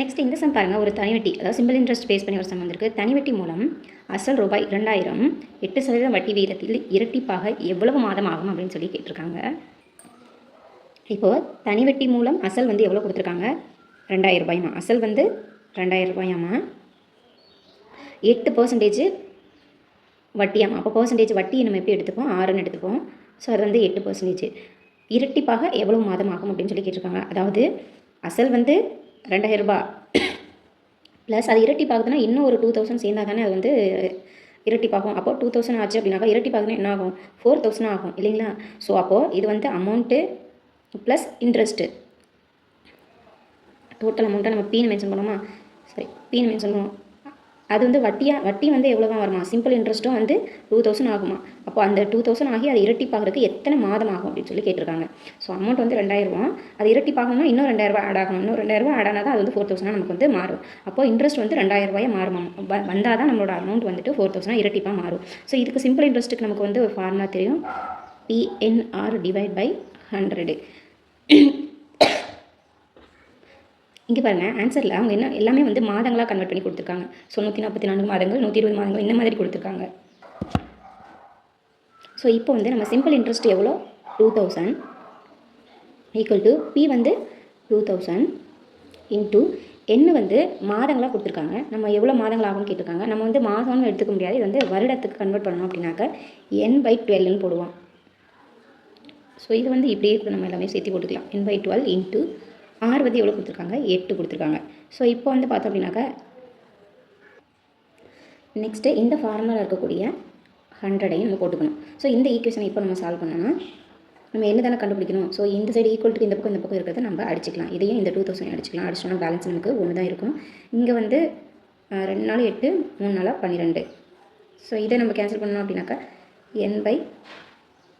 Next இந்த some பாருங்கள் ஒரு தனிவட்டி அதாவது சிம்பிள் இன்ட்ரெஸ்ட் பேஸ் பண்ணி ஒரு சம் வந்திருக்கு. தனிவட்டி மூலம் அசல் ரூபாய் இரண்டாயிரம் எட்டு சதவீதம் வட்டி வீதத்தில் இரட்டிப்பாக எவ்வளவு மாதம் ஆகும் அப்படின்னு சொல்லி கேட்டிருக்காங்க. இப்போது தனிவட்டி மூலம் அசல் வந்து எவ்வளோ கொடுத்துருக்காங்க? ரெண்டாயிரம் ரூபாயுமா. அசல் வந்து ரெண்டாயிரம் ரூபாயாமா? எட்டு பர்சன்டேஜ் வட்டியாமா? அப்போ பர்சன்டேஜ் வட்டி நம்ம எப்படி எடுத்துப்போம்? ஆறுன்னு எடுத்துப்போம். ஸோ அது வந்து எட்டு பர்சன்டேஜ் இரட்டிப்பாக எவ்வளவு மாதம் ஆகும் அப்படின்னு சொல்லி கேட்டிருக்காங்க. அதாவது அசல் வந்து ரெண்டாயிரம் ரூபாய் ப்ளஸ் அது இரட்டிப்பாகுதுன்னா இன்னும் ஒரு டூ தௌசண்ட் சேர்ந்தா தானே அது வந்து இரட்டிப்பாகும் அப்போது டூ தௌசண்ட் ஆச்சு அப்படின்னாக்கா இரட்டிப்பாகுதுன்னா என்ன ஆகும்? ஃபோர் தௌசண்ட் ஆகும். இல்லைங்களா? ஸோ அப்போது இது வந்து அமௌண்ட்டு ப்ளஸ் இன்ட்ரெஸ்ட்டு டோட்டல் அமௌண்ட்டை நம்ம பீனை மென்ஷன் பண்ணோமா? சரி பீனை மென்ஷன் பண்ணுவோம் அது வந்து வட்டியாக வட்டி வந்து எவ்வளோவா வருமா? சிம்பிள் இன்ட்ரெஸ்ட்டும் வந்து டூ தௌசண்ட் ஆகுமா? அப்போ அந்த டூ தௌசண்ட் ஆகி அது இரட்டிப்பாகிறதுக்கு எத்தனை மாதம் ஆகும் அப்படின்னு சொல்லி கேட்டிருக்காங்க. ஸோ அமௌண்ட் வந்து ரெண்டாயிரரூவா அது இரட்டிப்பாகணும்னா இன்னும் ரெண்டாயிரரூவா ஆட் ஆகணும். இன்னும் ரெண்டாயிரரூவா ஆட் ஆனால் தான் அது வந்து ஃபோர் தௌசண்ட் நமக்கு வந்து மாறும். அப்போ இன்ட்ரெஸ்ட் வந்து ரெண்டாயிரரூவாயே மாறுமா? வந்தால் தான் நம்மளோட அமௌண்ட் வந்துட்டு ஃபோர் தௌசண்டாக இரட்டிப்பாக மாறும். ஸோ இதுக்கு சிம்பிள் இன்ட்ரெஸ்ட்டுக்கு நமக்கு வந்து ஒரு ஃபார்முலா தெரியும். பிஎன்ஆர் டிவைட் பை ஹண்ட்ரடு இங்கே பாருங்கள் ஆன்சரில் அவங்க என்ன எல்லாமே வந்து மாதங்களாக கன்வெர்ட் பண்ணி கொடுத்துருக்காங்க. ஸோ நூற்றி நாற்பத்தி நான்கு மாதங்கள் நூற்றி இருபது மாதங்கள் இந்த மாதிரி கொடுத்துருக்காங்க. ஸோ இப்போ வந்து நம்ம சிம்பிள் இன்ட்ரெஸ்ட் எவ்வளோ? Two thousand equal to P வந்து டூ தௌசண்ட் இன்ட்டு என்ன வந்து மாதங்களாக கொடுத்துருக்காங்க. நம்ம எவ்வளோ மாதங்கள் ஆகும்னு கேட்டிருக்காங்க. நம்ம வந்து மாதம்னு எடுத்துக்க முடியாது. இது வந்து வருடத்துக்கு கன்வெர்ட் பண்ணணும் அப்படின்னாக்க என் பை டுவெல்னு போடுவோம். ஸோ இது வந்து இப்படியே கூட நம்ம எல்லாமே சேர்த்து போட்டுக்கலாம். என் பை டுவெல் இன்ட்டு ஆறு வந்து எவ்வளோ கொடுத்துருக்காங்க? எட்டு கொடுத்துருக்காங்க. ஸோ இப்போ வந்து பார்த்தோம் அப்படின்னாக்கா நெக்ஸ்ட்டு இந்த ஃபார்முலா இருக்கக்கூடிய ஹண்ட்ரடையும் நம்ம போட்டுக்கணும். ஸோ இந்த ஈக்குவேஷனை இப்போ நம்ம சால்வ் பண்ணோன்னா நம்ம என்ன தானே கண்டுபிடிக்கணும்? ஸோ இந்த சைடு ஈக்குவல் டு இந்த பக்கம் இந்த பக்கம் இருக்கிறத நம்ம அடிச்சுக்கலாம். இதையும் இந்த டூ தௌசண்ட் அடிச்சுக்கலாம். அடிச்சோம்னா பேலன்ஸ் நமக்கு ஒன்று தான் இருக்கும். இங்கே வந்து ரெண்டு நாள் எட்டு மூணு நாளாக பன்னிரெண்டு. ஸோ இதை நம்ம கேன்சல் பண்ணோம் அப்படின்னாக்கா என் பை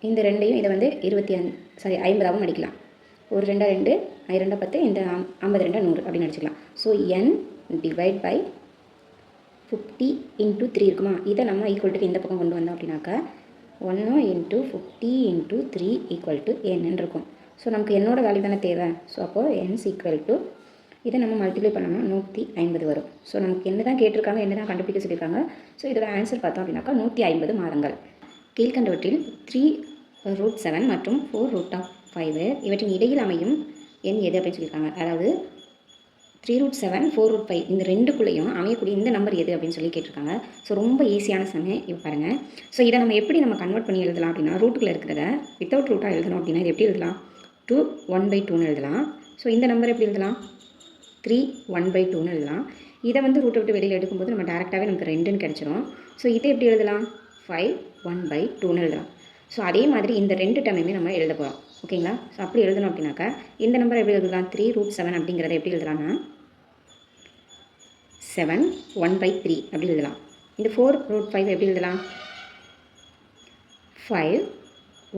இந்த ரெண்டையும் இதை வந்து இருபத்தி அஞ்சு சாரி ஐம்பதாகவும் அடிக்கலாம். ஒரு ரெண்டா ரெண்டு ஐ பத்து இந்த ஐம்பது ரெண்டா நூறு அப்படின்னு அடிச்சுக்கலாம் so N divide by fifty into three இருக்குமா? இதை நம்ம ஈக்குவல் இந்த பக்கம் கொண்டு வந்தோம் அப்படின்னாக்கா ஒன்று into fifty into three equal to N இருக்கும். ஸோ நமக்கு என்னோட வேல்யூ தானே தேவை? ஸோ அப்போது என்ஸ் ஈக்குவல் டு இதை நம்ம மல்டிப்ளை பண்ணோம்னா நூற்றி ஐம்பது வரும். ஸோ நமக்கு என்ன தான் கேட்டிருக்காங்க என்ன தான் கண்டுபிடிக்க சொல்லியிருக்காங்க? ஸோ இதோட ஆன்சர் பார்த்தோம் அப்படின்னாக்கா நூற்றி ஐம்பது மாதங்கள். கீழ்கண்டவற்றில் த்ரீ ரூட் செவன் மற்றும் ஃபோர் ரூட் ஆஃப் ஃபைவு இவற்றின் இடையில் அமையும் எண் எது அப்படின்னு சொல்லியிருக்காங்க. அதாவது three root seven four root five இந்த ரெண்டுக்குள்ளேயும் அமையக்கூடிய இந்த நம்பர் எது அப்படின்னு சொல்லி கேட்டிருக்காங்க. ஸோ ரொம்ப ஈஸியான சமயம் இப்போ பாருங்கள் ஸோ இதை நம்ம எப்படி நம்ம கன்வெர்ட் பண்ணி எழுதலாம் அப்படின்னா ரூட்டுக்குள்ளே இருக்கிறத வித்தவுட் ரூட்டாக எழுதணும் அப்படின்னா இது எப்படி எழுதலாம்? டூ ஒன் பை டூன்னு எழுதலாம். ஸோ இந்த நம்பர் எப்படி எழுதலாம்? த்ரீ ஒன் பை டூன்னு எழுதலாம். இதை வந்து ரூட்டை விட்டு வெளியில் எடுக்கும்போது நம்ம டேரெக்டாகவே நமக்கு ரெண்டுன்னு கிடச்சிரும். ஸோ இதை எப்படி எழுதலாம்? ஃபைவ் ஒன் பை டூன்னு எழுதலாம். ஸோ அதே மாதிரி இந்த ரெண்டு டேர்மையுமே நம்ம எழுத போகிறோம் ஓகேங்களா? ஸோ அப்படி எழுதணும் அப்படின்னாக்கா இந்த நம்பர் எப்படி எழுதலாம்? த்ரீ ரூட் செவன் அப்படிங்கிறத எப்படி எழுதலாம்னா செவன் ஒன் பை த்ரீ அப்படி எழுதலாம். இந்த ஃபோர் ரூட் ஃபைவ் எப்படி எழுதலாம்? ஃபைவ்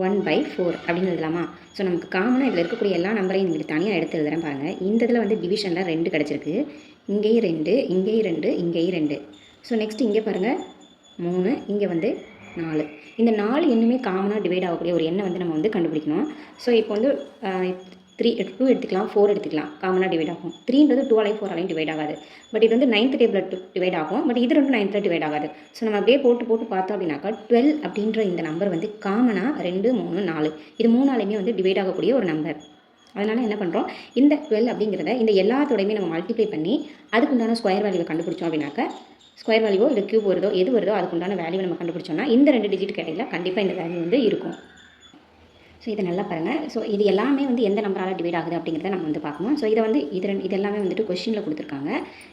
ஒன் பை ஃபோர் அப்படின்னு எழுதலாமா? ஸோ நமக்கு காமனாக இதில் இருக்கக்கூடிய எல்லா நம்பரையும் இங்கே தனியாக எடுத்து எழுதுறேன் பாருங்கள் இந்த இதில் வந்து டிவிஷனில் ரெண்டு கிடச்சிருக்கு. இங்கேயும் ரெண்டு இங்கேயும் ரெண்டு இங்கேயும் ரெண்டு. ஸோ நெக்ஸ்ட் இங்கே பாருங்கள் மூணு இங்கே வந்து நாலு. இந்த நாலு எண்ணுமே காமனாக டிவைட் ஆகக்கூடிய ஒரு எண்ணை வந்து நம்ம வந்து கண்டுபிடிக்கணும். ஸோ இப்போ வந்து த்ரீ டூ எடுத்துக்கலாம் ஃபோர் எடுத்துக்கலாம். காமனாக டிவைட் ஆகும். த்ரீன்றது டூ அலையும் ஃபோர் அலையும் டிவைட் ஆகாது. பட் இது வந்து நைன்த் டேபிள் டிவைட் ஆகும். பட் இது ரெண்டும் நைன்த்தில் டிவைட் ஆகாது. ஸோ நம்ம அப்படியே போட்டு போட்டு பார்த்தோம் அப்படின்னாக்கா டுவெல் அப்படின்ற இந்த நம்பர் வந்து காமனாக ரெண்டு மூணு நாலு. இது மூணாலையுமே வந்து டிவைட் ஆகக்கூடிய ஒரு நம்பர் அதனால் என்ன பண்ணுறோம் இந்த டுவெல் அப்படிங்கிறத இந்த எல்லாத்தோடையுமே நம்ம மல்டிப்ளை பண்ணி அதுக்குண்டான ஸ்கொயர் வேல்யூவை கண்டுபிடிச்சோம் அப்படின்னாக்கா ஸ்கொயர் வேல்யூவோ இல்லை கியூப் வருதோ எது வருதோ அதுக்குண்டான வேல்யூ நம்ம கண்டுபிடிச்சோம்னா இந்த ரெண்டு டிஜிட் இடையில கண்டிப்பாக இந்த வேல்யூ வந்து இருக்கும். ஸோ இதை நல்லா பாருங்கள் ஸோ இது எல்லாமே வந்து எந்த நம்பரால் டிவைட் ஆகுது அப்படிங்கிறத நம்ம வந்து பார்க்கணும். ஸோ இதை வந்து இது ரெண்டு இது எல்லாமே வந்துட்டு கொஷினில் கொடுத்துருக்காங்க.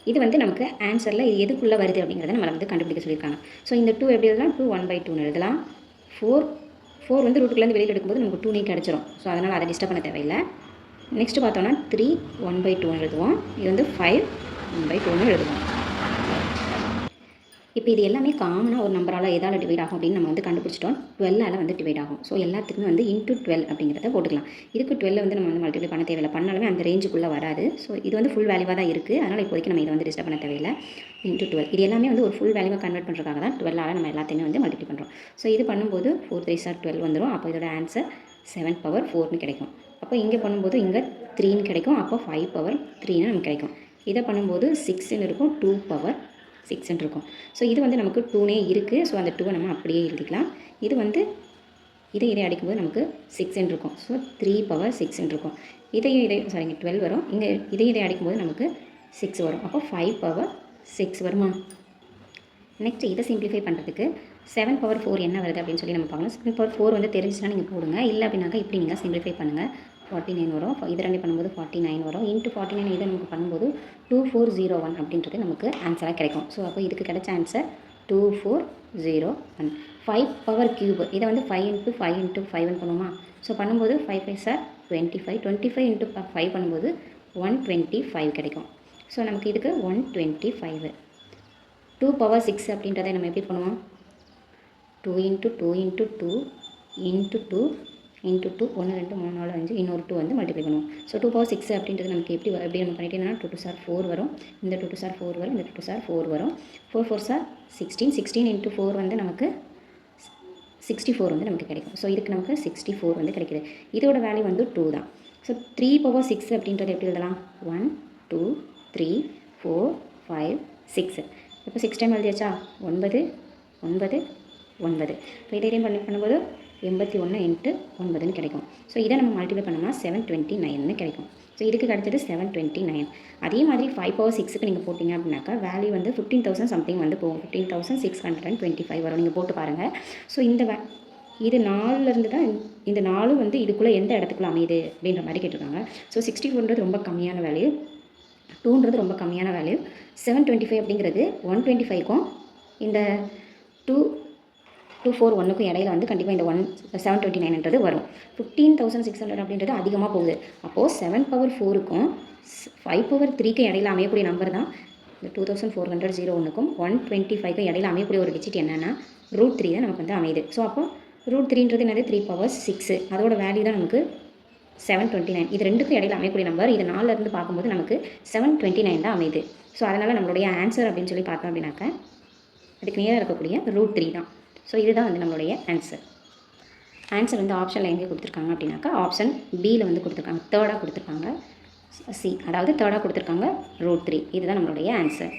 இது வந்து நமக்கு ஆன்சரில் இது எதுக்குள்ளே வருது அப்படிங்கிறத நம்ம வந்து கண்டுபிடிக்க சொல்லியிருக்காங்க. ஸோ இந்த டூ எப்படி எழுதலாம்? டூ ஒன் பை டூன்னு எழுதலாம். ஃபோர் ஃபோர் வந்து ரூட்டுக்குலேருந்து வெளியில் எடுக்கும்போது நமக்கு டூனே கிடச்சிரும் ஸோ அதனால் அதை டிஸ்டர்ப் பண்ண தேவையில்லை. நெக்ஸ்ட் பார்த்தோன்னா த்ரீ ஒன் பை டூன்னு எழுதுவோம். இது வந்து ஃபைவ் ஒன் பை டூன்னு எழுதுவோம். இப்போ இது எல்லாமே காமனாக ஒரு நம்பரால் எதால் டிவைட் ஆகும் அப்படின்னு நம்ம வந்து கண்டுபிடிச்சிட்டோம். டுவெல்லால் வந்து டிவைட் ஆகும். ஸோ எல்லாத்துக்குமே வந்து இன்ட்டு டுவெல் அப்படிங்கிறத போட்டுக்கலாம். இதுக்கு டுவெல் வந்து நம்ம வந்து மல்டிப்ளை பண்ண தேவையில்லை. பண்ணாலுமே அந்த ரேஞ்சுக்குள்ளே வராது. ஸோ இது வந்து ஃபுல் வேல்யூவாக தான் இருக்குது அதனால் இப்போதைக்கு நம்ம இதை வந்து டிஸ்டர்ப் பண்ண தேவையில்லை. இன்ட்டு டுவெல் இது எல்லாமே வந்து ஒரு ஃபுல் வேல்யூவாக கன்வெர்ட் பண்ணுறதுக்காக தான் டுவெல்லால் நம்ம எல்லாத்தையுமே வந்து மல்டிப்ளை பண்ணுறோம் ஸோ இது பண்ணும்போது ஃபோர் த்ரீ சார் டுவெல் வந்துடும் அப்போ இதோட ஆன்சர் செவன் பவர் ஃபோர்னு கிடைக்கும். அப்போ இங்கே பண்ணும்போது இங்கே த்ரீன்னு கிடைக்கும். அப்போ ஃபைவ் பவர் த்ரீன்னு நமக்கு கிடைக்கும். இதை பண்ணும்போது சிக்ஸ்ன்னு இருக்கும். டூ பவர் சிக்ஸ்ன்னு இருக்கும். ஸோ இது வந்து நமக்கு டூனே இருக்குது ஸோ அந்த டூவை நம்ம அப்படியே எழுதிக்கலாம். இது வந்து இதை இதை அடிக்கும்போது நமக்கு சிக்ஸ்ன்னு இருக்கும். ஸோ த்ரீ பவர் சிக்ஸ்ன்னு இருக்கும். இதையும் இதை சாரிங்க டுவெல் வரும். இங்கே இதை இதை அடிக்கும்போது நமக்கு சிக்ஸ் வரும். அப்போ ஃபைவ் பவர் சிக்ஸ் வருமா? நெக்ஸ்ட் இதை சிம்பிளிஃபை பண்ணுறதுக்கு செவன் பவர் ஃபோர் என்ன வருது அப்படின்னு சொல்லி நம்ம பார்க்கலாம் செவன் பவர் ஃபோர் வந்து தெரிஞ்சுன்னா நீங்கள் போடுங்க. இல்லை அப்படின்னாக்கா இப்படி நீங்கள் சிம்பிளிஃபை பண்ணுங்கள் ஃபார்ட்டி நைன் வரும் இது ரெண்டு பண்ணும்போது ஃபார்ட்டி நைன் வரும். இன்ட்டு ஃபார்ட்டி நைன் இதை நமக்கு பண்ணும்போது டூ ஃபோர் ஜீரோ ஒன் அப்படின்றது நமக்கு ஆன்சராக கிடைக்கும். ஸோ அப்போ இதுக்கு கிடைச்ச answer two four zero one five power cube இதை வந்து ஃபைவ் இன்ட்டு ஃபைவ் இன்ட்டு ஃபைவ்னு பண்ணுவோமா? ஸோ பண்ணும்போது five five are twenty five twenty five into five பண்ணும்போது ஒன் டுவெண்ட்டி ஃபைவ் கிடைக்கும். ஸோ நமக்கு இதுக்கு one twenty five two power six அப்படின்றத நம்ம எப்படி பண்ணுவோம்? Two into two into two into two into two ஒன்று ரெண்டு மூணு நாலு அஞ்சு இன்னொரு டூ வந்து மல்டிப்ளை பண்ணுவோம். ஸோ டூ பவர் சிக்ஸ் அப்படின்றது நமக்கு எப்படி எப்படி நம்ம பண்ணிட்டீங்கன்னா டூ டூ சார் ஃபோர் வரும். இந்த டூ டூ சார் ஃபோர் வரும் இந்த டூ டூ சார் ஃபோர் வரும். Four four are sixteen sixteen into four வந்து நமக்கு சிக்ஸ்டி ஃபோர் வந்து நமக்கு கிடைக்கும். ஸோ இதுக்கு நமக்கு சிக்ஸ்டி ஃபோர் வந்து கிடைக்கிது. இதோட வேல்யூ வந்து டூ தான். ஸோ த்ரீ பவர் சிக்ஸ் அப்படின்றது எப்படி எழுதலாம்? One two three four five six இப்போ சிக்ஸ் டைம் எழுதியாச்சா? ஒன்பது ஒன்பது ஒன்பது. இப்போ இதே டைம் பண்ணி பண்ணும்போது எண்பத்தி ஒன்று இன்ட்டு ஒன்பதுன்னு கிடைக்கும். ஸோ இதை நம்ம மல்டிப்ளை பண்ணோம்னா செவன் டுவெண்ட்டி நைன்னு கிடைக்கும். ஸோ இதுக்கு கிடைச்சது செவன் டுவெண்ட்டி நைன் அதே மாதிரி ஃபைவ் பவர் சிக்ஸுக்கு நீங்கள் போட்டிங்க அப்படின்னாக்கா வேல்யூ வந்து ஃபிஃப்டீன் தௌசண்ட் சம்திங் வந்து போகும். Fifteen thousand six hundred and twenty five வரும். நீங்கள் போட்டு பாருங்கள் ஸோ இந்த வே இது நாலுலேருந்து தான் இந்த நாலும் வந்து இதுக்குள்ளே எந்த இடத்துக்குள்ள அமையுது அப்படின்ற மாதிரி கேட்டிருக்காங்க. ஸோ சிக்ஸ்டி ஃபோர்ன்றது ரொம்ப கம்மியான வேல்யூ டூன்றது ரொம்ப கம்மியான வேல்யூ செவன் டுவெண்ட்டி ஃபைவ் அப்படிங்கிறது ஒன் டுவெண்ட்டி ஃபைவ்க்கும் இந்த டூ டூ ஃபோர் ஒன்றுக்கும் இடையில வந்து கண்டிப்பாக இந்த ஒன் செவன் டுவெண்ட்டி நைன்ன்றது வரும். ஃபிஃப்டீன் தௌசண்ட் சிக்ஸ் ஹண்ட்ரட் அப்படின்றது அதிகமாக போகுது. அப்போது செவன் பவர் ஃபோருக்கும் ஃபைவ் பவர் த்ரீக்கு இடையில அமையக்கூடிய நம்பர் தான் இந்த two thousand four hundred zero ஒன்றுக்கும் ஒன் டுவெண்ட்டி ஃபைவ்க்கும் இடையில அமையக்கூடிய ஒரு டிஜிட் என்னென்னா ரூட் த்ரீ தான் நமக்கு வந்து அமையுது. ஸோ அப்போ ரூட் த்ரீன்றது என்னது? த்ரீ பவர் சிக்ஸு அதோட வேல்யூ தான் நமக்கு செவன் டுவெண்ட்டி நைன் இது ரெண்டுக்கும் இடையில அமையக்கூடிய நம்பர் இது நாலுலேருந்து பார்க்கும்போது நமக்கு செவன் டுவெண்ட்டி நைன் தான் அமையுது. ஸோ அதனால் நம்மளுடைய ஆன்சர் அப்படின்னு சொல்லி பார்த்தோம் அப்படின்னாக்க அதுக்கு நேராக இருக்கக்கூடிய ரூட் த்ரீ தான். ஸோ இதுதான் வந்து நம்மளுடைய ஆன்சர் ஆன்சர் வந்து ஆப்ஷனில் எங்கே கொடுத்துருக்காங்க அப்படின்னாக்கா ஆப்ஷன் பியில் வந்து கொடுத்துருக்காங்க. தேர்டாக கொடுத்துருக்காங்க. சி அதாவது தேர்டாக கொடுத்துருக்காங்க ரூட் த்ரீ இதுதான் நம்மளுடைய ஆன்சர்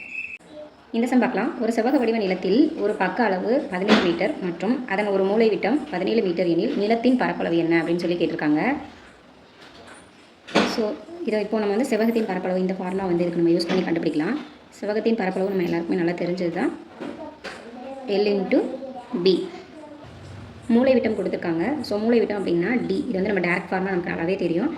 இந்த சம் பார்க்கலாம். ஒரு செவ்வக வடிவ நிலத்தில் ஒரு பக்க அளவு பதினேழு மீட்டர் மற்றும் அதன் ஒரு மூலை விட்டம் பதினேழு மீட்டர் எனில் நிலத்தின் பரப்பளவு என்ன அப்படின்னு சொல்லி கேட்டிருக்காங்க. ஸோ இதை இப்போ நம்ம வந்து செவகத்தின் பரப்பளவு இந்த ஃபார்முலா வந்து இதுக்கு நம்ம யூஸ் பண்ணி கண்டுபிடிக்கலாம். செவகத்தின் பரப்பளவு நம்ம எல்லாருக்குமே நல்லா தெரிஞ்சது தான் எல் இன்ட்டு பி மூளை விட்டம் கொடுத்துருக்காங்க. ஸோ மூளை விட்டம் அப்படின்னா டி இது வந்து நம்ம டேரக்ட் ஃபார்மாக நமக்கு நல்லாவே தெரியும்.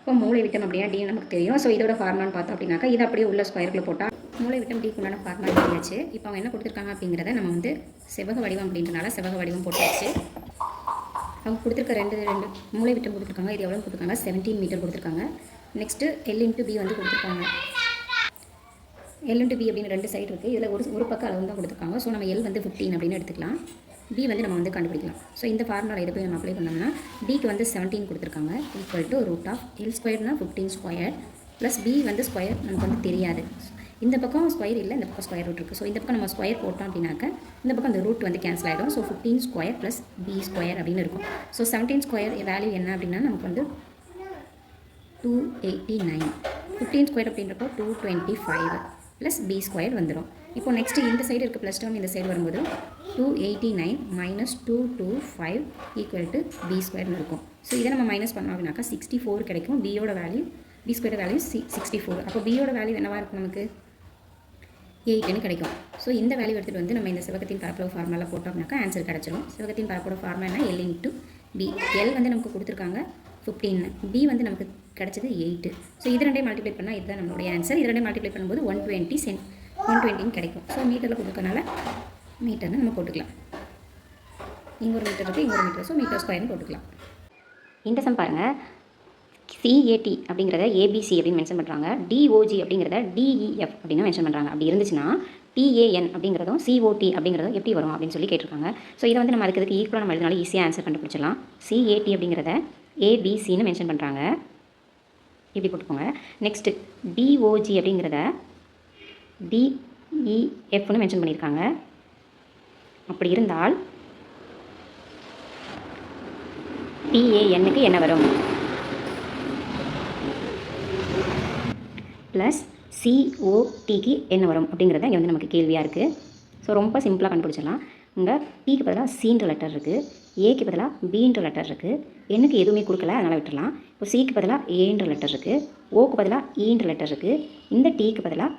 இப்போ மூளை விட்டம் அப்படின்னா டி நமக்கு தெரியும். ஸோ இதோட ஃபார்மான்னு பார்த்தோம் அப்படின்னாக்கா இது அப்படியே உள்ள ஸ்கொயருக்குள்ள போட்டால் மூளை விட்டம் டிக்கு உண்டான ஃபார்முலா தெரியாச்சு இப்போ அவங்க என்ன கொடுத்துருக்காங்க அப்படிங்கிறத நம்ம வந்து செவ்வக வடிவம் அப்படின்றனால செவ்வக வடிவம் போட்டாச்சு. அவங்க கொடுத்துருக்க ரெண்டு ரெண்டு மூளை விட்டம் கொடுத்துருக்காங்க. இது எவ்வளோ கொடுத்துருக்காங்க? செவன்டீன் மீட்டர் கொடுத்துருக்காங்க. நெக்ஸ்ட்டு எல் இன்ட்டு பி வந்து கொடுத்துருக்காங்க. எல் இன்ட்டு பி அப்படின்னு ரெண்டு சைடு இருக்குது இதில் ஒரு ஒரு பக்கம் அளவு தான் கொடுத்துருக்காங்க. ஸோ நம்ம எல் வந்து ஃபிஃப்டீன் அப்படின்னு எடுத்துக்கலாம். பி வந்து நம்ம வந்து கண்டுபிடிக்கலாம். ஸோ இந்த ஃபார்முலா இதை போய் நம்ம அப்ளை பண்ணோம்னா பிக்கு வந்து செவன்டீன் கொடுத்துருக்காங்க. Equal to root of L ஸ்கொயர்னா fifteen square plus B வந்து ஸ்கொயர் நமக்கு வந்து தெரியாது. இந்த பக்கம் ஸ்கொயர் இல்லை இந்த பக்கம் ஸ்கொயர் ரூட் இருக்குது ஸோ இந்த பக்கம் நம்ம ஸ்கொயர் போட்டோம் அப்படின்னாக்க இந்த பக்கம் அந்த ரூட் வந்து கேன்சல் ஆகிடும் so fifteen square plus B square அப்படின்னு இருக்கும். ஸோ செவன்டீன் ஸ்கொயர் வேல்யூ என்ன அப்படின்னா நமக்கு வந்து two eighty nine fifteen square அப்படின்றப்போ two twenty five plus B square வந்துடும் இப்போ நெக்ஸ்ட்டு இந்த சைடு இருக்க ப்ளஸ் டேர்ம் இந்த சைடு வரும்போது two eighty nine minus two two five equal to B ஸ்கொயர்னு இருக்கும். ஸோ இதை நம்ம மைனஸ் பண்ணோம் அப்படின்னாக்கா சிக்ஸ்டி ஃபோர் கிடைக்கும். பியோட value B square value C sixty four அப்போ பியோட வேல்யூ என்னவாக இருக்கும் நமக்கு? எயிட்டுன்னு கிடைக்கும். ஸோ இந்த வேல்யூ எடுத்துகிட்டு வந்து நம்ம இந்த சிவகத்தின் பரப்பளவு ஃபார்முலா போட்டோம் அப்படின்னாக்கா ஆன்சர் கிடச்சிரும். சிவகத்தின் பரப்பளவு ஃபார்முலா என்ன? எல் இன்ட்டு பி எல் வந்து நமக்கு கொடுத்துருக்காங்க. ஃபிஃப்டீன் பி வந்து நமக்கு கிடச்சது எயிட்டு ஸோ இது ரெண்டே மல்டிப்ளை பண்ணால் இதுதான் நம்மளுடைய ஆன்சர் இது ரெண்டே மல்டிப்ளை பண்ணும்போது ஒன் டுவெண்ட்டி சென் ஒன் டுவெண்ட்டின்னு கிடைக்கும். ஸோ மீட்டரில் கொடுக்கறனால மீட்டர்னு நம்ம போட்டுக்கலாம். இங்கே ஒரு மீட்டர் இருக்குது இங்கே ஒரு மீட்டர் ஸோ மீட்டர் ஸ்கொயர்னு போட்டுக்கலாம். இந்த சம் பாருங்கள் சிஏடி அப்படிங்கிறத ஏபிசி அப்படின்னு மென்ஷன் பண்ணுறாங்க டிஓஜி அப்படிங்கிறத டிஇஎஃப் அப்படின்னு மென்ஷன் பண்ணுறாங்க அப்படி இருந்துச்சுன்னா டிஏஎன் அப்படிங்கிறதும் சிஓடி அப்படிங்கிறதும் எப்படி வரும் அப்படின்னு சொல்லி கேட்டிருக்காங்க. ஸோ இதை வந்து நம்ம அதுக்கு ஈக்குவலாக நம்ம எழுதினாலும் ஈஸியாக ஆன்சர் கண்டுபிடிச்சிடலாம். சிஏடி அப்படிங்கிறத ஏபிசின்னு மென்ஷன் பண்ணுறாங்க இப்படி போட்டுக்கோங்க. நெக்ஸ்ட்டு டிஓஜி அப்படிங்கிறத டிஇஎஃப்னு e, மென்ஷன் பண்ணியிருக்காங்க. அப்படி இருந்தால் டிஏஎன்னுக்கு என்ன வரும்? ப்ளஸ் சிஓடிக்கு என்ன வரும் அப்படிங்கிறத இங்கே வந்து நமக்கு கேள்வியாக இருக்குது ஸோ ரொம்ப சிம்பிளாக கண்டுபிடிச்சிடலாம். இங்கே பிக்கு e பதிலாக சீன்ற லெட்டர் இருக்குது ஏக்கு பதிலாக பீன்ற லெட்டர் இருக்குது என்னுக்கு எதுவுமே கொடுக்கல அதனால் விட்டுடலாம் இப்போ சிக்கு பதிலாக ஏன்ற லெட்டர் இருக்குது ஓக்கு பதிலாக ஈன்ற e லெட்டர் இருக்குது இந்த டீக்கு பதிலாக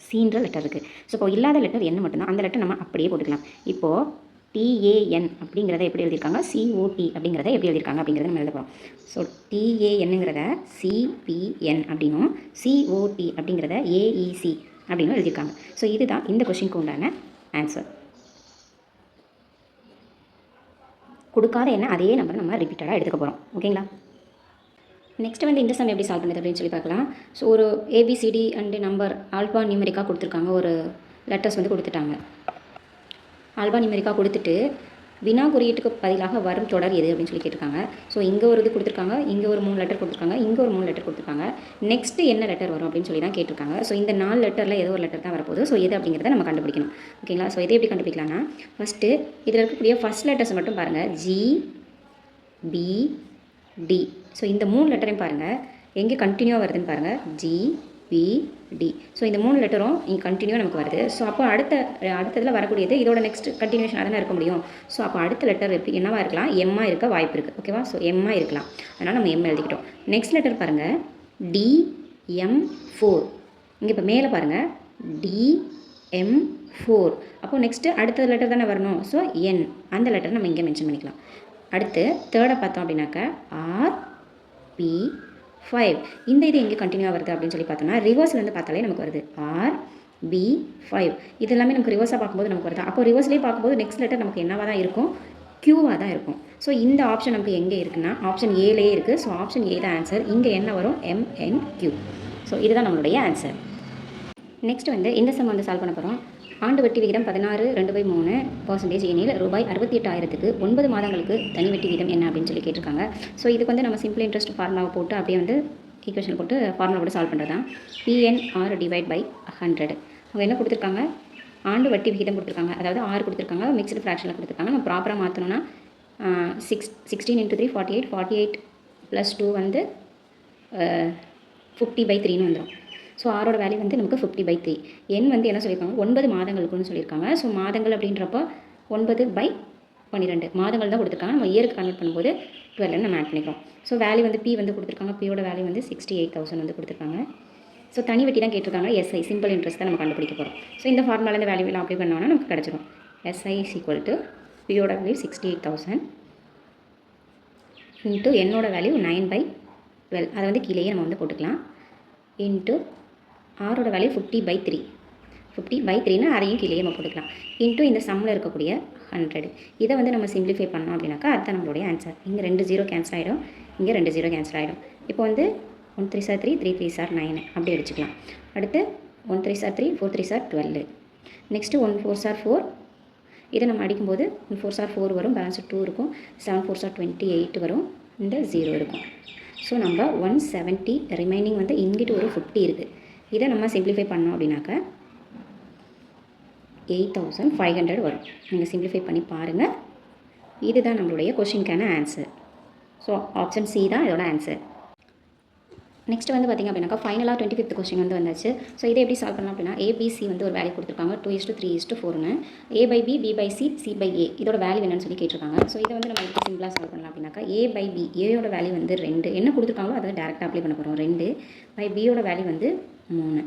சீன்ற லெட்டர் இருக்குது ஸோ இப்போ இல்லாத லெட்டர் என்ன மட்டும்தான். அந்த லெட்டர் நம்ம அப்படியே போட்டுக்கலாம். இப்போது டிஏஎன் அப்படிங்கிறத எப்படி எழுதியிருக்காங்க? சிஓடி அப்படிங்கிறத எப்படி எழுதியிருக்காங்க? அப்படிங்கிறத நம்ம எழுத போகிறோம் ஸோ டிஏஎன்னுங்கிறத சிபிஎன் அப்படின்னும். சிஓடி அப்படிங்கிறத ஏஇசி அப்படின்னு எழுதியிருக்காங்க. ஸோ இதுதான் இந்த கொஷினுக்கு உண்டான ஆன்சர் கொடுக்காத என்ன அதே நம்பர் நம்ம ரிப்பீட்டடாக எடுத்துக்க போகிறோம் ஓகேங்களா நெக்ஸ்ட் வந்து இந்த சம் எப்படி சால்வ் பண்ணுறது அப்படின்னு சொல்லி பார்க்கலாம். ஸோ ஒரு ஏபிசிடி அண்டு நம்பர் ஆல்பா நியூமெரிக்காக கொடுத்துருக்காங்க. ஒரு லெட்டர்ஸ் வந்து கொடுத்துட்டாங்க. ஆல்பா நியூமெரிக்காக கொடுத்துட்டு வினா குறியீட்டுக்கு பதிலாக வரும் தொடர் எது அப்படின்னு சொல்லி கேட்டிருக்காங்க. ஸோ இங்கே ஒரு இது கொடுத்துருக்காங்க இங்கே ஒரு மூணு லெட்டர் கொடுத்துருக்காங்க இங்கே ஒரு மூணு லெட்டர் கொடுத்துருக்காங்க. நெக்ஸ்ட் என்ன லெட்டர் வரும் அப்படின்னு சொல்லி தான் கேட்டிருக்காங்க. ஸோ இந்த நாலு லெட்டரில் ஏதோ ஒரு லெட்டர் தான் வரப்போகுது. ஸோ எது அப்படிங்கிறத நம்ம கண்டுபிடிக்கணும். ஓகேங்களா ஸோ இதை எப்படி கண்டுபிடிக்கலாம்னா ஃபஸ்ட்டு இதில் இருக்கக்கூடிய ஃபஸ்ட் லெட்டர்ஸ் மட்டும் பாருங்கள் ஜி பி டி ஸோ இந்த மூணு லெட்டரையும் பாருங்கள் எங்கே கண்டினியூவாக வருதுன்னு பாருங்கள் ஜி பி டி ஸோ இந்த மூணு லெட்டரும் இங்கே கண்டினியூவாக நமக்கு வருது. ஸோ அப்போ அடுத்த அடுத்ததில் வரக்கூடியது இதோட நெக்ஸ்ட் கண்டினியூஷன் தானே இருக்க முடியும். ஸோ அப்போ அடுத்த லெட்டர் எப்படி என்னவாக இருக்கலாம்? எம்மா இருக்க வாய்ப்பு இருக்குது ஓகேவா ஸோ எம்மா இருக்கலாம். அதனால் நம்ம எம் எழுதிக்கிட்டோம். நெக்ஸ்ட் லெட்டர் பாருங்கள் டி எம் ஃபோர் இங்கே இப்போ மேலே பாருங்கள் டி எம் ஃபோர் அப்போது நெக்ஸ்ட்டு அடுத்த லெட்டர் தானே வரணும்? ஸோ என் அந்த லெட்டர் நம்ம இங்கே மென்ஷன் பண்ணிக்கலாம். அடுத்து தேர்டை பார்த்தோம் அப்படின்னாக்கா ஆர் பி ஃபைவ் இந்த இது எங்கே கண்டினியூ வருது அப்படின்னு சொல்லி பார்த்தோம்னா ரிவர்ஸ்லேருந்து பார்த்தாலே நமக்கு வருது. ஆர் பி ஃபைவ் இது எல்லாமே நமக்கு ரிவர்ஸாக பார்க்கும்போது நமக்கு வருது. அப்போ ரிவர்ஸ்லேயே பார்க்கும்போது நெக்ஸ்ட் லெட்டர் நமக்கு என்னவாக தான் இருக்கும்? க்யூவாக தான் இருக்கும். ஸோ இந்த ஆப்ஷன் நமக்கு எங்கே இருக்குன்னா ஆப்ஷன் ஏலேயே இருக்குது ஸோ ஆப்ஷன் ஏ தான் ஆன்சர் இங்கே என்ன வரும்? எம்என் கியூ ஸோ இதுதான் நம்மளுடைய ஆன்சர் நெக்ஸ்ட் வந்து இந்த சம் வந்து சால்வ் பண்ண போகிறோம் ஆண்டு வட்டி விகிதம் பதினாறு ரெண்டு பை மூணு பர்சன்டேஜ் எனில் ரூபாய் அறுபத்தி எட்டாயிரத்துக்கு ஒன்பது மாதங்களுக்கு தனி வட்டி விகிதம் என்ன அப்படின்னு சொல்லி கேட்டிருக்காங்க. ஸோ இதுக்கு வந்து நம்ம சிம்பிள் இன்ட்ரெஸ்ட் ஃபார்முலாவை போட்டு அப்படியே வந்து ஈக்குவேஷன் போட்டு ஃபார்முலா போட்டு சால்வ் பண்ணுறது தான் பிஎன்ஆர் டிவைட் பை ஹண்ட்ரட் அவங்க என்ன கொடுத்துருக்காங்க? ஆண்டு வட்டி விகிதம் கொடுத்துருக்காங்க. அதாவது ஆறு கொடுத்துருக்காங்க. மிக்ஸ்டு ஃப்ராக்ஷனில் கொடுத்துருக்காங்க. நம்ம ப்ராப்பராக மாற்றணும்னா six sixteen into three forty eight forty eight plus two வந்து ஃபிஃப்டி பை த்ரீன்னு வந்துடும் ஸோ ஆரோட வேல்யூ வந்து நமக்கு ஃபிஃப்டி பை த்ரீ என் வந்து என்ன சொல்லியிருக்காங்க? ஒன்பது மாதங்களுக்குன்னு சொல்லியிருக்காங்க. ஸோ மாதங்கள் அப்படின்றப்போ ஒன்பது பை பன்னிரெண்டு. மாதங்கள் தான் கொடுத்துருக்காங்க. நம்ம இயருக்கு கன்வெர்ட் பண்ணும்போது டுவெல்னு நம்ம ஆட் பண்ணிக்கிறோம். ஸோ வேல்யூ வந்து பி வந்து கொடுத்துருக்காங்க. பியோட வேல்யூ வந்து சிக்ஸ்டி எயிட் தௌசண்ட் வந்து கொடுத்துருக்காங்க. ஸோ தனி வட்டி தான் கேட்டிருக்காங்க. எஸ்ஐ சிம்பிள் இன்ட்ரெஸ்ட் தான் நம்ம கண்டுபிடிக்க போகிறோம் ஸோ இந்த ஃபார்முலா இந்த வேல்யூ அப்ளை பண்ணோம்னா நமக்கு கிடச்சிடும் எஸ்ஐ இஸ் ஈக்குவல் டு பியோட value sixty eight thousand into என்னோட வேல்யூ நைன் பை டுவெல் அதை வந்து கீழேயே நம்ம வந்து போட்டுக்கலாம். இன்ட்டு ஆரோட value fifty by three fifty by த்ரீனா அதையும் கீழேயே நம்ம போட்டுக்கலாம். இன்ட்டு இந்த சம்மில் இருக்கக்கூடிய ஹண்ட்ரட் இதை வந்து நம்ம சிம்பிளிஃபை பண்ணோம் அப்படின்னாக்கா அதுதான் நம்மளுடைய ஆன்சர் இங்கே ரெண்டு ஜீரோ கேன்சல் ஆகிடும் இங்கே ரெண்டு ஜீரோ கேன்சல் ஆகிடும் இப்போ வந்து one three are three three three are nine அப்படி அடிச்சுக்கலாம். அடுத்து one three are three four three are twelve next one four are four இதை நம்ம அடிக்கும்போது ஒன் ஃபோர் சார் ஃபோர் வரும். பேலன்ஸ் டூ இருக்கும். Seven four are twenty eight வரும். இந்த ஜீரோ இருக்கும். ஸோ நம்ம ஒன் செவன்ட்டி ரிமைனிங் வந்து இங்கிட்டு ஒரு ஃபிஃப்டி இருக்குது இதை நம்ம சிம்பிளிஃபை பண்ணோம் அப்படின்னாக்க எயிட் தௌசண்ட் ஃபைவ் ஹண்ட்ரட் வரும். நீங்கள் சிம்பிளிஃபை பண்ணி பாருங்கள் இதுதான் நம்மளுடைய கொஷினுக்கான ஆன்சர் ஸோ ஆப்ஷன் சி தான் இதோட ஆன்சர் நெக்ஸ்ட் வந்து பார்த்திங்க அப்படின்னாக்கா ஃபைனலாக டுவெண்ட்டி ஃபிஃப்த் கொஸ்டின் வந்து வந்தாச்சு. ஸோ இதை எப்படி சால்வ் பண்ணலாம் அப்படின்னா ஏபிசி வந்து ஒரு வேல்யூ கொடுத்துருக்காங்க two is to three is to ஃபோர்னு A by B B by C C by A இதோட வேல்யூ என்னன்னு சொல்லி கேட்டிருக்காங்க. ஸோ இதை வந்து நம்ம எப்படி சிம்பிளாக சால்வ் பண்ணலாம் அப்படின்னாக்கா ஏ பை பி ஏயோட வேல்யூ வந்து ரெண்டு. என்ன கொடுத்துருக்காங்களோ அதை டேரெக்டாக அப்ளை பண்ண போகிறோம் ரெண்டு. பை பியோட வேல்யூ வந்து மூணு.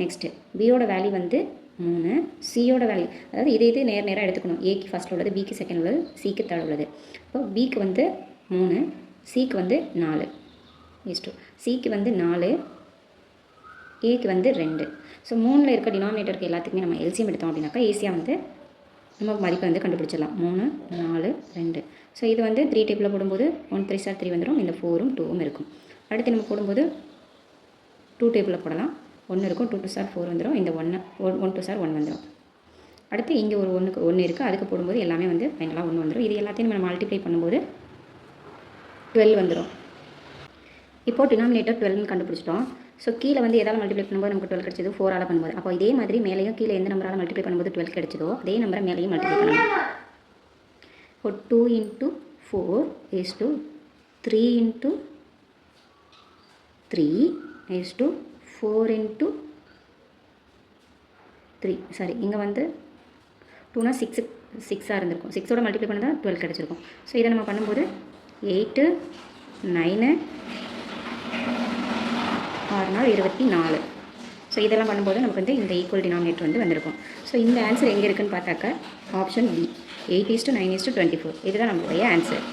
நெக்ஸ்ட்டு பியோட வேல்யூ வந்து மூணு. சியோட வேல்யூ அதாவது இதே இது நேர் நேராக எடுத்துக்கணும். ஏக்கு ஃபஸ்ட்டில் உள்ளது பிக்கு செகண்ட் உள்ளது சிக்கு தேர்ட் உள்ளது. இப்போ பிக்கு வந்து மூணு சிக்கு வந்து நாலு. இஸ்டு சிக்கு வந்து நாலு ஏக்கு வந்து ரெண்டு. ஸோ மூணில் இருக்க டினாமினேட்டருக்கு எல்லாத்துக்குமே நம்ம எல்சியம் எடுத்தோம் அப்படின்னாக்கா ஈஸியாக வந்து நம்ம மதிப்பை வந்து கண்டுபிடிச்சிடலாம். மூணு நாலு ரெண்டு. ஸோ இது வந்து த்ரீ டேபிளில் போடும்போது ஒன் த்ரீ சார் த்ரீ வந்துடும் இந்த ஃபோரும் டூவும் இருக்கும். அடுத்து நம்ம போடும்போது டூ டேபிளில் போடலாம். ஒன்று இருக்கும் டூ டூ சார் ஃபோர் வந்துடும் இந்த ஒன்று one one two sir one வந்துடும் அடுத்து இங்கே ஒரு ஒன்றுக்கு ஒன்று இருக்குது அதுக்கு போடும்போது எல்லாமே வந்து ஃபைனலாக ஒன்று வந்துடும் இது எல்லாத்தையும் நம்ம மல்டிப்ளை பண்ணும்போது டுவெல் வந்துடும் இப்போ டினாமினேட்டர் டுவெல்னு கண்டுபிடிச்சிட்டோம். ஸோ கீழே வந்து எதாவது மல்டிப்ளை பண்ணும்போது நமக்கு டுவெல் கிடச்சது. ஃபோரால் பண்ணும்போது. அப்போ இதே மாதிரி மேலேயும் கீழே எந்த நம்பரால் மல்டிப்ளை பண்ணும்போது டுவெல் கிடச்சதோ அதே நம்பரை மேலேயும் மல்டிப்ளை பண்ணணும் இப்போ two into four is to three into three is to four into three sorry இங்கே வந்து டூனா சிக்ஸு சிக்ஸாக இருந்திருக்கும். சிக்ஸோட மல்டிப்ளை பண்ணால் தான் டுவெல் கிடச்சிருக்கும். ஸோ இதை நம்ம பண்ணும்போது எயிட்டு நைனு ஆறு நாள் இருபத்தி நாலு. ஸோ இதெல்லாம் பண்ணும்போது நமக்கு வந்து இந்த ஈக்குவல் டினாமினேட்டர் வந்து வந்திருக்கும். ஸோ இந்த ஆன்சர் எங்கே இருக்குதுன்னு பார்த்தாக்க option B eight is to nine is to twenty four இதுதான் நம்மளுடைய ஆன்சர்